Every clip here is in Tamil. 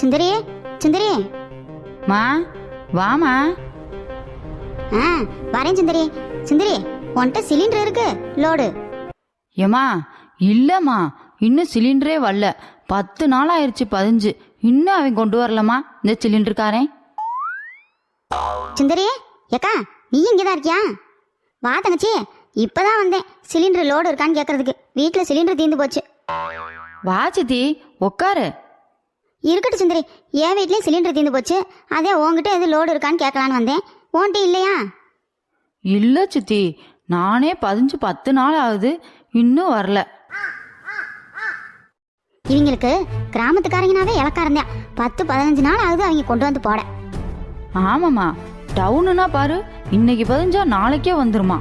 சுந்தரி சுந்தரி. மா வாமா. ஆ வரேன் சுந்தரி. சுந்தரி உன்கிட்ட சிலிண்டர் இருக்கு. லோடு. ஏம்மா இல்லைம்மா. இன்னும் சிலிண்டரே வரல. பத்து நாள் ஆயிடுச்சு பதிஞ்சு. இன்னும் அவன் கொண்டு வரலம்மா இந்த சிலிண்டருக்காரன் சுந்தரி ஏக்கா நீ இங்கே தான் இருக்கியா? வா தங்கச்சி இப்பதான் வந்தேன். சிலிண்டர் லோடு இருக்கான்னு கேட்கறதுக்கு வீட்டில் சிலிண்டர் தீர்ந்து போச்சு. வா சித்தி. உக்காரு இருக்கட்டும் சுந்தரி. என் வீட்லயும் சிலிண்டர் தீர்ந்து போச்சு. அதே உன்கிட்ட எது லோடு இருக்கான்னு கேட்கலான்னு வந்தேன். உன்கிட்ட இல்லையா? இல்லை சித்தி. நானே பதிஞ்சு பத்து நாள் ஆகுது. இன்னும் வரல. இவங்களுக்கு கிராமத்துக்காரங்கனாவே இலக்காரந்தா பத்து பதினஞ்சு நாள் ஆகுது அவங்க கொண்டு வந்து போட. ஆமாம்மா. டவுனுனா பாரு இன்னைக்கு பதிஞ்சா நாளைக்கே வந்துருமா.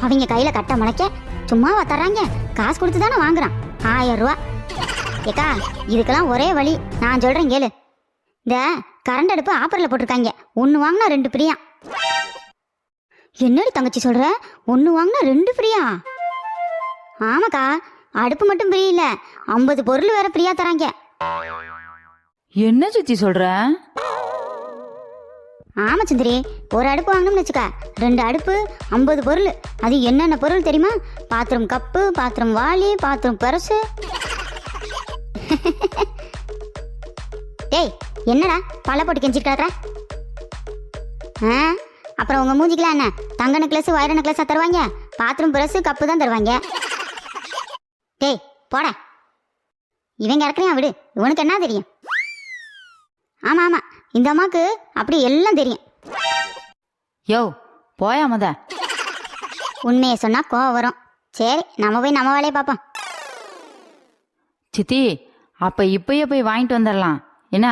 அவங்க கையில கட்ட முளைக்க சும்மாவா தர்றாங்க. காசு கொடுத்து தானே வாங்குறான். ஆயிரம் ரூபா. ஏக்கா இதுக்கெல்லாம் ஒரே வழி. நான் சொல்கிறேன் கேளு. இந்த கரண்ட் அடுப்பு ஆஃபரில் போட்டிருக்காங்க. ஒன்று வாங்கினா ரெண்டு ஃப்ரீயா? என்னடி தங்கச்சி சொல்கிற ஒன்று வாங்கினா ரெண்டு ஃப்ரீயா? ஆமாக்கா அடுப்பு மட்டும் ஃப்ரீ இல்லை. ஐம்பது பொருள் வேற ஃப்ரீயாக தராங்க. என்ன சுத்தி சொல்ற? ஆமா சுந்தரி ஒரு அடுப்பு வாங்கணும்னு வச்சுக்க. ரெண்டு அடுப்பு ஐம்பது பொருள். அது என்னென்ன பொருள் தெரியுமா? பாத்ரூம் கப்பு பாத்ரூம் வாளி பாத்ரூம் பரசு. டேய் என்னடா பல்ல போட்டு கெஞ்சிட்டு ஆ? அப்புறம் உங்க மூஞ்சிக்கலாம் என்ன? தங்க நெக்லஸ் வைர நெக்லஸா தருவாங்க? பாத்ரூம் பிரஸ் கப்பு தான் தருவாங்க. டேய் போட. இவங்க இறக்குறியா விடு. உனக்கு என்ன தெரியும்? ஆமா ஆமா. இந்த அம்மாக்கு அப்படி எல்லாம் தெரியும். யோ போயா மத. உண்மையை சொன்னா கோவம் வரும். சரி நம்ம போய் நம்ம வேலையை பார்ப்போம். சித்தி அப்ப இப்பயே போய் வாங்கிட்டு வந்துடலாம். என்ன?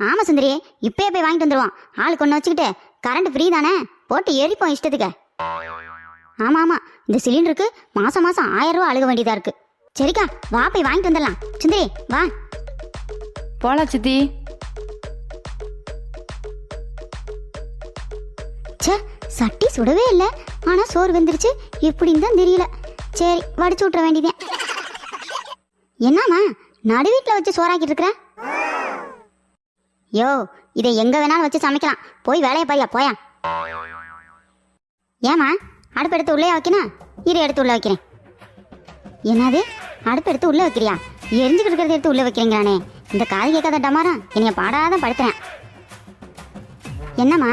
ஆமா சுந்தரி இப்பயே போய் வாங்கிட்டு வந்துருவோம். ஆளுக்கு ஒன்று வச்சுக்கிட்டு கரண்ட் ஃப்ரீ தானே? போட்டு எரிப்போம் இஷ்டத்துக்கு. ஆமா ஆமா. இந்த சிலிண்டருக்கு மாசம் மாசம் ஆயிரம் ரூபா அழுக வேண்டியதா இருக்கு. சரிக்கா வா போய் வாங்கிட்டு வந்துடலாம். சுந்தரி வா. போலாம் சித்தி. சட்டி சுடவே இல்லை. ஆனா சோறு வெந்துருச்சு. எப்படின்னு தான் தெரியல. சரி வடிச்சு விட்ற வேண்டியதேன் என்னம்மா நடு வீட்டில் வச்சு சோறாக்கிட்டு இருக்கிற? யோ இதை எங்க வேணாலும் வச்சு சமைக்கலாம். போய் வேலையை பாரியா போயா. ஏமா அடுப்பு எடுத்து உள்ளே வைக்கணும் இரு எடுத்து உள்ளே வைக்கிறேன். என்னது? அடுப்பு எடுத்து உள்ளே வைக்கிறியா? எரிஞ்சுக்கிட்டு இருக்கிறத எடுத்து உள்ளே வைக்கிறீங்களானே. இந்த காது கேட்காத டமாரா? என்னைய பாடாதான் படுத்துறேன். என்னம்மா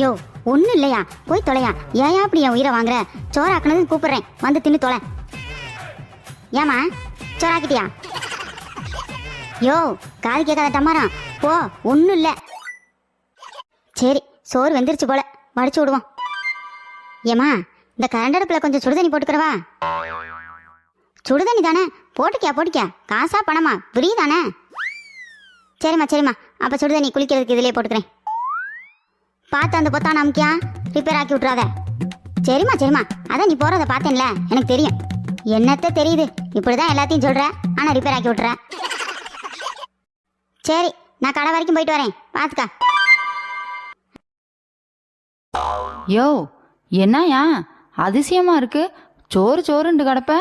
யோ ஒன்றும் இல்லையா? போய் தொலையா. ஏயா அப்படி என் உயிரை வாங்குற? சோறாக்குனது கூப்பிடுறேன். வந்து தின்னு தொலை. ஏமா சோறாக்கிட்டியா? யோ காது கேட்காத டமாரம் போ ஒன்றும் இல்லை. சரி சோறு வெந்துருச்சு போல. வடிச்சு விடுவோம். ஏமா இந்த கரண்ட் அடுப்பில் கொஞ்சம் சுடுதண்ணி போட்டுக்கிறவா? சுடுதண்ணி தானே? போட்டுக்கியா போட்டுக்கியா? காசா பணமா? ஃப்ரீ தானே? சரிம்மா சரிம்மா. அப்போ சுடுதண்ணி குளிக்கிறதுக்கு இதிலே போட்டுக்கிறேன். பார்த்து அந்த பொத்தான அமுக்கியா? ரிப்பேர் ஆக்கி விட்றாத சரிம்மா சரிம்மா. அதான் நீ போகிறத பார்த்தேன்ல. எனக்கு தெரியும். என்னத்த தெரியுது? இப்படிதான் எல்லாத்தையும் சொல்ற. ஆனால் ரிப்பேர் ஆக்கி விட்ற சரி நான் கடை வரைக்கும் போயிட்டு வரேன். பார்த்துக்கா. யோ என்னயா அதிசயமா இருக்கு. சோறு சோறுண்டு கிடப்ப.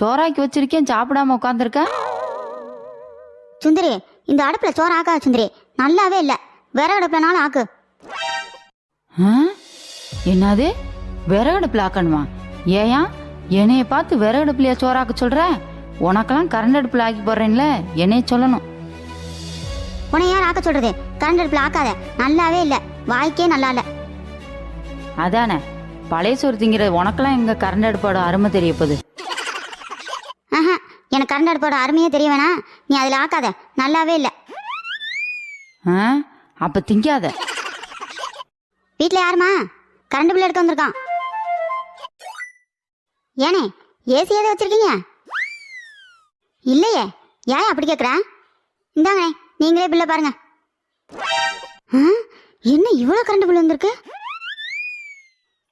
சோறாக்கி வச்சிருக்கேன் சாப்பிடாம உட்காந்துருக்க சுந்தரி இந்த அடுப்பில் சோறு ஆக்காத சுந்தரி. நல்லாவே இல்லை. வேற அடுப்புலனாலும் ஆக்கு. என்னது? விறகடுப்புல ஆக்கணுமா? ஏயா என்னைய பார்த்து விறகடுப்புலையா சோறாக்க சொல்ற? உனக்கெல்லாம் கரண்ட் அடுப்புல ஆக்கி போடுறேன்ல என்னைய சொல்லணும். உன்னை யார் ஆக்க சொல்றது? கரண்ட் அடுப்பில் ஆக்காத. நல்லாவே இல்லை. வாய்க்கே நல்லா இல்லை அதானே. பழைய சோறு திங்கிற உனக்கெல்லாம் எங்க கரண்ட் அடுப்போட அருமை தெரிய போகுது. ஆஹா எனக்கு கரண்ட் அடுப்போட அருமையே தெரிய வேணாம். நீ அதில் ஆக்காத. நல்லாவே இல்லை. ஆ? அப்ப திங்காத. வீட்டில் யாருமா? கரண்ட் பில் எடுக்க வந்திருக்கான். ஏனே ஏசி எதை வச்சிருக்கீங்க? இல்லையே ஏன் அப்படி கேட்குற இந்தாங்கண்ணே நீங்களே பில்லை பாருங்க. என்ன இவ்வளோ கரண்ட் பில் வந்திருக்கு?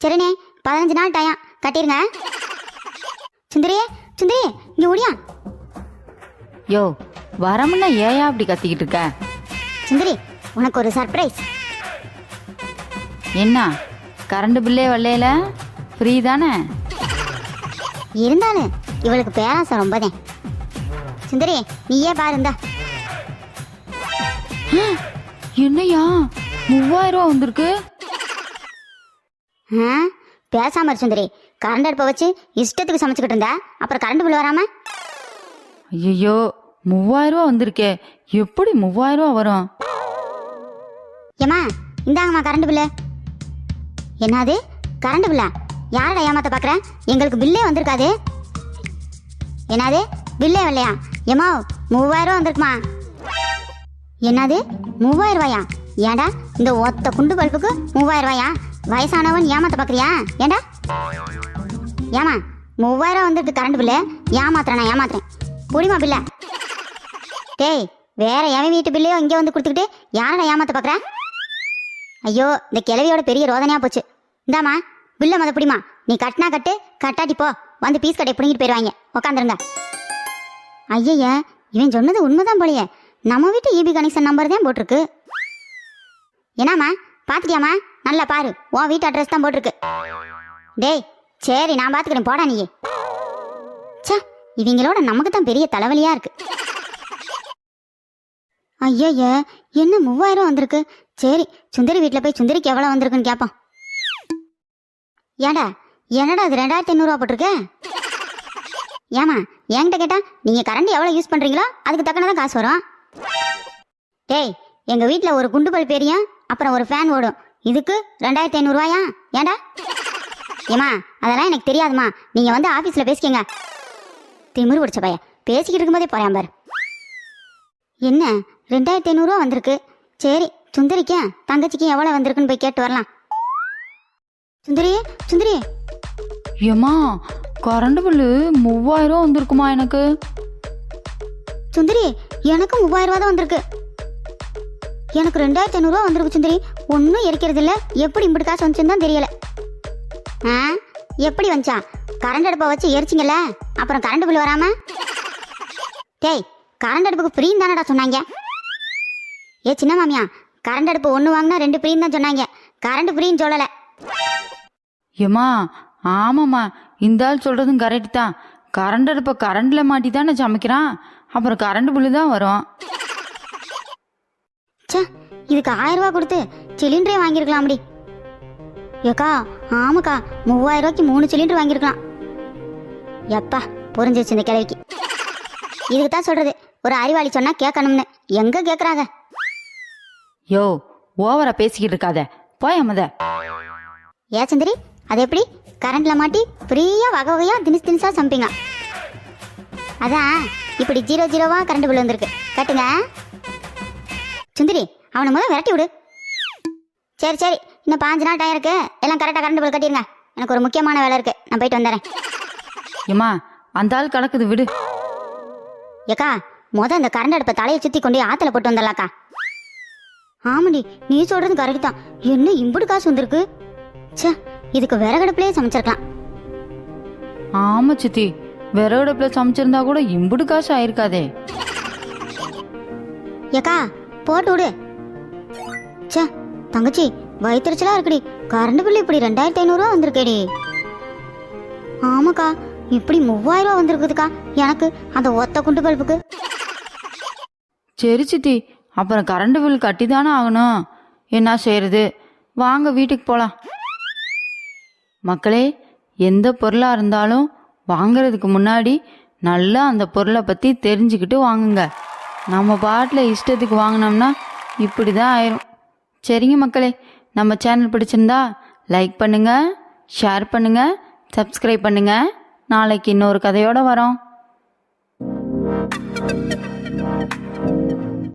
சரிண்ணே பதினஞ்சு நாள் டயம் கட்டிருங்க. சுந்தரியே சுந்தரி இங்கே ஓடியா? யோ வரமுன்னா ஏயா அப்படி கத்திக்கிட்டு இருக்க? சுந்தரி உனக்கு ஒரு சர்ப்ரைஸ் என்ன? கரண்ட் பில்லே வரலையில? ஃப்ரீ தானே? இருந்தாலும் இவளுக்கு பேராசை ரொம்பதேன் சுந்தரி நீயே பாருந்தா என்னையா? மூவாயிரம் ரூபா வந்திருக்கு? பேசாம சுந்தரி. கரண்ட் அடுப்பை வச்சு இஷ்டத்துக்கு சமைச்சுக்கிட்டு இருந்தா. அப்புறம் கரண்ட் பில் வராம? ஐயோ மூவாயிரம் ரூபா வந்திருக்கே. எப்படி மூவாயிரம் ரூபா வரும்? ஏம்மா இந்தாங்கம்மா கரண்ட் பில்லு. என்னது? கரண்ட் பில்லா யாரடா ஏமாத்த பார்க்குற எங்களுக்கு பில்லே வந்திருக்காது. என்னது? பில்லே வரலையா? ஏமா மூவாயிரம் ரூபா வந்திருக்குமா? என்னது? மூவாயிரம் ரூபாயா? ஏன்டா இந்த ஒத்த குண்டு பல்புக்கு மூவாயிரம் ரூபாயா? வயசானவன் ஏமாத்த பார்க்குறியா ஏன்டா? ஏமா மூவாயிரம் வந்துருக்கு கரண்ட் பில்லு ஏமாத்துறேன் நான் ஏமாத்துறேன். புடிமா பில்ல டேய் வேற எவன் வீட்டு பில்லையோ இங்கே வந்து கொடுத்துக்கிட்டு யாரடா ஏமாத்த பார்க்குற ஐயோ இந்த கிழவியோட பெரிய ரோதனையா போச்சு. இந்தாம்மா பில்ல மத பிடிமா நீ கட்டினா கட்டு கட்டாட்டி போ. வந்து பீஸ் கடையை பிடிங்கிட்டு போயிடுவாங்க உக்காந்துருங்க. ஐயைய இவன் சொன்னது உண்மைதான் போலயே. நம்ம வீட்டு இபி கனெக்ஷன் நம்பர் தான் போட்டிருக்கு. என்னம்மா பாத்துட்டியாம்மா? நல்லா பாரு உன் வீட்டு அட்ரஸ் தான் போட்டிருக்கு. டேய் சரி நான் பாத்துக்கிறேன். போடா நீ சே இவங்களோட நமக்கு தான் பெரிய தலைவலியா இருக்கு. ஐயோ என்ன மூவாயிரம் வந்திருக்கு? சரி சுந்தரி வீட்டில் போய் சுந்தரிக்கு எவ்வளோ வந்திருக்குன்னு கேட்போம் ஏன்டா என்னடா அது ரெண்டாயிரத்தி ஐநூறுரூவா போட்டிருக்க? ஏமா என்கிட்ட கேட்டா நீங்கள் கரண்ட் எவ்வளோ யூஸ் பண்ணுறீங்களோ அதுக்கு தக்கன காசு வரும். டேய் எங்கள் வீட்டில் ஒரு குண்டு பல் பெரிய அப்புறம் ஒரு ஃபேன் ஓடும். இதுக்கு ரெண்டாயிரத்தி ஐநூறுரூவாயா ஏன்டா ஏமா அதெல்லாம் எனக்கு தெரியாதுமா நீங்கள் வந்து ஆஃபீஸில் பேசிக்கங்க. திமிரு பிடிச்ச பையன் பேசிக்கிட்டு இருக்கும்போதே போறேன் பாரு. என்ன ரெண்டாயிரத்தி ஐநூறுரூவா வந்திருக்கு. சரி சுந்தரிக்கேன் தங்கச்சிக்கும் எவ்வளோ வந்திருக்குன்னு போய் கேட்டு வரலாம். சுந்தரி சுந்தரி. ஏம்மா கரண்ட் பில்லு மூவாயிரம் வந்திருக்குமா எனக்கு? சுந்தரி எனக்கு மூவாயிரம் ரூபா தான் வந்திருக்கு. எனக்கு ரெண்டாயிரத்தி ஐநூறுரூவா வந்திருக்கு சுந்தரி. ஒன்றும் எரிக்கிறது இல்ல எப்படி இப்படி காசு வந்துச்சுன்னு தான் தெரியல. ஆ எப்படி வந்துச்சா? கரண்ட் அடுப்பை வச்சு எரிச்சிங்கல்ல? அப்புறம் கரண்ட் பில் வராம? டேய் கரண்ட் அடுப்புக்கு ஃப்ரீன்னு தானடா சொன்னாங்க. ஏ சின்ன மாமியா கரண்ட் அடுப்பு ஒன்று வாங்கினா ரெண்டு ஃப்ரீன்னு தான் சொன்னாங்க. கரண்ட் ஃப்ரீன்னு சொல்லலை. ஏம்மா ஆமாம்மா இந்த ஆள் சொல்கிறதும் கரெக்ட் தான் கரண்ட் அடுப்பை கரண்டில் மாட்டி தானே சமைக்கிறான்? அப்புறம் கரண்ட் பில்லு தான் வரும். ச்சே இதுக்கு ஆயிரம் ரூபாய் கொடுத்து சிலிண்டரே வாங்கியிருக்கலாம் அப்படி ஏக்கா ஆமாக்கா மூவாயிரம் ரூபாய்க்கு மூணு சிலிண்டர் வாங்கியிருக்கலாம். எப்பா புரிஞ்சிச்சு இந்த கிழவிக்கு இதுக்கு தான் சொல்றது ஒரு அறிவாளி சொன்னா கேட்கணும்னு. எங்க கேட்குறாங்க யோ ஓவரா பேசிக்கிட்டு இருக்காத. போய் அம்மத ஏ சுந்தரி? அது எப்படி கரண்ட்ல மாட்டி ஃப்ரீயா வகை வகையா தினிஸ் தினிசா சமைப்பீங்க அதான் இப்படி ஜீரோ ஜீரோவா கரண்ட் பில் வந்திருக்கு. கட்டுங்க. சுந்தரி அவனை முதல்ல விரட்டி விடு. சரி சரி. இன்னும் பாஞ்சு நாள் டைம் இருக்கு. எல்லாம் கரெக்டாக கரண்ட் பில் கட்டிருங்க. எனக்கு ஒரு முக்கியமான வேலை இருக்கு. நான் போயிட்டு வந்துடுறேன் ஏம்மா அந்த ஆள் கிடக்குது விடு. ஏக்கா முத அந்த கரண்ட் அடுப்பை தலையை சுத்தி கொண்டு ஆத்துல போட்டு வந்துடலாக்கா. ஆமாடி நீ சொல்றது கரெக்ட் தான். என்ன இம்புடு காசு வந்திருக்கு? ச்சே இதுக்கு விறகடுப்புலயே சமைச்சிருக்கலாம். ஆமா சித்தி விறகுடுப்புல சமைச்சிருந்தா கூட இம்புடு காசு ஆயிருக்காதே. ஏக்கா போட்டு விடு. ச்சே தங்கச்சி வயிற்றுச்சலா இருக்குடி. கரண்ட் பில் இப்படி ரெண்டாயிரத்தி ஐநூறுரூவா வந்திருக்கேடி. ஆமாக்கா இப்படி மூவாயிரம் ரூபா வந்திருக்குதுக்கா. எனக்கு அந்த ஒத்த குண்டு பல்புக்கு. சரி சித்தி அப்புறம் கரண்ட் பில் கட்டி தானே ஆகணும். என்ன செய்யறது வாங்க வீட்டுக்கு போகலாம் மக்களே எந்த பொருளாக இருந்தாலும் வாங்குறதுக்கு முன்னாடி நல்லா அந்த பொருளை பற்றி தெரிஞ்சுக்கிட்டு வாங்குங்க. நம்ம பாட்டில் இஷ்டத்துக்கு வாங்கினோம்னா இப்படி தான் ஆயிரும். சரிங்க மக்களே நம்ம சேனல் பிடிச்சிருந்தா லைக் பண்ணுங்கள் ஷேர் பண்ணுங்கள் சப்ஸ்கிரைப் பண்ணுங்கள் நாளைக்கு இன்னொரு கதையோடு வரோம்.